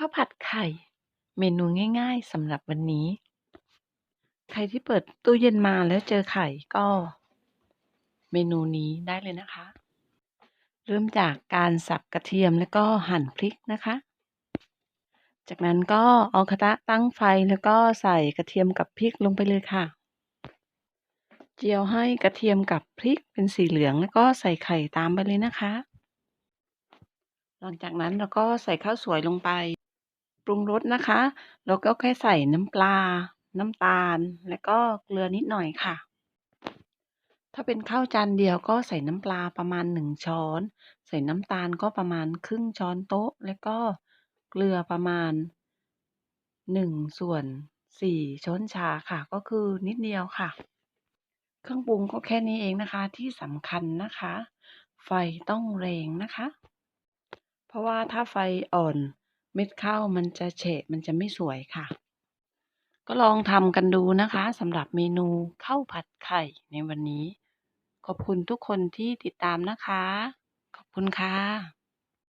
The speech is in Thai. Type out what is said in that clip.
ข้าวผัดไข่ เมนูง่าย ๆสำหรับวันนี้ ใครที่เปิดตู้เย็นมาแล้วเจอไข่ก็ เมนูนี้ได้เลยนะคะ เริ่มจากการสับกระเทียมแล้วก็หั่นพริกนะคะ จากนั้นก็เอากระทะตั้งไฟแล้วก็ใส่กระเทียมกับพริกลงไปเลยค่ะ เจียวให้กระเทียมกับพริกเป็นสีเหลืองแล้วก็ใส่ไข่ตามไปเลยนะคะหลังจากนั้นเราก็ใส่ข้าวสวยลงไป ปรุงรสนะคะเราก็แค่ใส่น้ำปลา น้ำตาล แล้วก็เกลือนิดหน่อยค่ะ ถ้าเป็นข้าวจานเดียวก็ใส่น้ำปลาประมาณหนึ่งช้อน ใส่น้ำตาลก็ประมาณครึ่งช้อนโต๊ะ แล้วก็เกลือประมาณหนึ่งส่วนสี่ช้อนชาค่ะ ก็คือนิดเดียวค่ะ เครื่องปรุงก็แค่นี้เองนะคะที่สำคัญนะคะ ไฟต้องแรงนะคะ เพราะว่าถ้าไฟอ่อน เม็ดข้าวมันจะเฉะมันจะไม่สวยค่ะ ก็ลองทำกันดูนะคะสำหรับเมนูข้าวผัดไข่ในวันนี้ ขอบคุณทุกคนที่ติดตามนะคะ ขอบคุณค่ะ